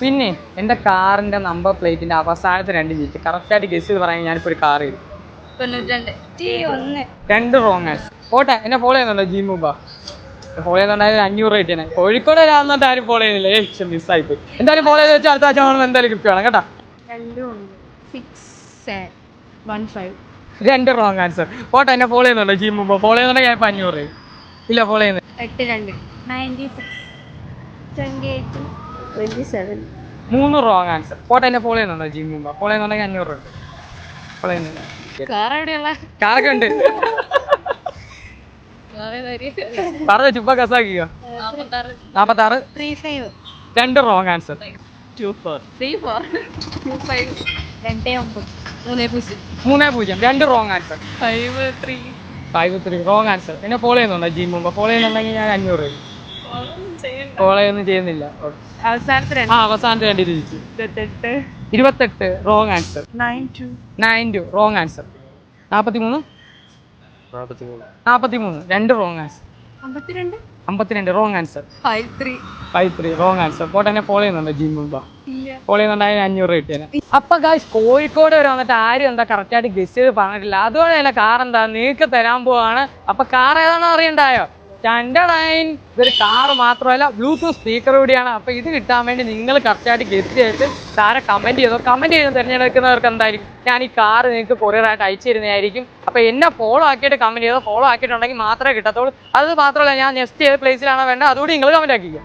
പിന്നെ എന്റെ കാറിന്റെ നമ്പർ പ്ലേറ്റിന്റെ അവസാനത്തെ രണ്ട് ജിറ്റ് കറക്റ്റായിട്ട് ഗസ് ചെയ്ത് പറയാൻ ഞാനിപ്പോൾ ഒരു കാർ ചെയ്തു. രണ്ട് റോങ് പോട്ടെ എന്നെ ഫോളോ ചെയ്യുന്നുണ്ടോ? ജി മുമ്പ ഫോളോ ചെയ്യുന്നുണ്ടായാലും അഞ്ഞൂറ് റേറ്റ് തന്നെ കോഴിക്കോട് വരാമെന്നിട്ട് ആരും ഫോളോ ചെയ്യുന്നില്ല. ഏ മിസ്സായി പോയി. എന്തായാലും ഫോളോ ചെയ്ത് വെച്ചാൽ അടുത്ത ആഴ്ച നമ്മൾ എന്തായാലും ഗിഫ്റ്റ് വേണം കേട്ടോ? രണ്ട് റോങ് ആൻസർ പോട്ടെ എന്നെ ഫോളോ ചെയ്യുന്നുണ്ടോ? ജി മുമ്പ് ഫോളോ ചെയ്യുന്നുണ്ടെങ്കിൽ ഞാൻ അഞ്ഞൂറ് ഇല്ല ഫോളോ ചെയ്യുന്നത് എട്ട് രണ്ട്. Ninety six twenty eight twenty seven മൂന്ന് റോങ് ആൻസർ പോട്ടെ എന്നെ ഫോളോ ചെയ്യുന്നുണ്ടോ ജി മുമ്പ്? ഫോളോ ചെയ്യുന്നുണ്ടെങ്കിൽ അഞ്ഞൂറ് രൂപ. ഫോളോ കാർ എവിടെയുള്ള? കാറൊക്കെ ഉണ്ട്. പറഞ്ഞ ചുപ്പ കസാക്കിയോ നാപ്പത്താറ്. ത്രീ ഫൈവ് രണ്ട് wrong answer two four three four two five രണ്ട് ഒമ്പത്. മൂന്ന് പൂജ്യം. മൂന്ന് പൂജ്യം. രണ്ട് wrong answer five three five three wrong answer എന്നെ ഫോളോ ചെയ്യുന്നുണ്ടോ ജി മുമ്പ്? ഫോളോ ചെയ്യുന്നുണ്ടെങ്കിൽ ഞാൻ അഞ്ഞൂറ് രൂപ. ഒന്നും ചെയ്യുന്നില്ല. അവസാനത്തെ രണ്ട്. ആ അവസാനത്തെ രണ്ട് തിരിച്ചു ഇരുപത്തെട്ട്. ഇരുപത്തെട്ട് wrong answer nine two nine two wrong answer നാൽപ്പത്തി മൂന്ന് നാൽപ്പത്തി മൂന്ന് രണ്ട് റോങ് ആൻസർ അമ്പത്തിരണ്ട്? അമ്പത്തിരണ്ട് wrong answer five three five three wrong answer പോട്ടെ എന്നെ ഫോളോ ചെയ്യുന്നുണ്ടോ ജിം മുമ്പ്? ഇല്ല. ഫോളോ ചെയ്യുന്നുണ്ടായാലും അഞ്ഞൂറ് കിട്ടിയേനെ? അപ്പൊ ഗായ്സ് കോഴിക്കോട് വരെ വന്നിട്ട് ആരും എന്താ കറക്റ്റായിട്ട് ഗസ് ചെയ്ത് പറഞ്ഞിട്ടില്ല. അതുകൊണ്ട് തന്നെ കാർ എന്താ നിങ്ങൾക്ക് തരാൻ പോവാണ്. അപ്പൊ കാർ ഏതാണെന്ന് അറിയണ്ടായോ? ചണ്ടടൈൻ ഇതൊരു കാർ മാത്രമല്ല ബ്ലൂടൂത്ത് സ്പീക്കർ കൂടിയാണ്. അപ്പൊ ഇത് കിട്ടാൻ വേണ്ടി നിങ്ങൾ കറക്റ്റായിട്ട് ഗസ് ചെയ്തിട്ട് സാറെ കമന്റ് ചെയ്തോ? കമന്റ് ചെയ്ത് തിരഞ്ഞെടുക്കുന്നവർക്ക് എന്തായിരിക്കും? ഞാൻ ഈ കാർ നിങ്ങൾക്ക് കൊറിയറായിട്ട് അയച്ചു തരുന്നതായിരിക്കും അപ്പൊ എന്നെ ഫോളോ ആക്കിയിട്ട് കമന്റ് ചെയ്തോ? ഫോളോ ആക്കിയിട്ടുണ്ടെങ്കിൽ മാത്രമേ കിട്ടത്തുള്ളൂ. അത് മാത്രമല്ല ഞാൻ നെക്സ്റ്റ് ഏത് പ്ലേസിലാണോ വേണ്ടത് അതുകൂടി നിങ്ങൾ കമന്റ് ആക്കിക്കുക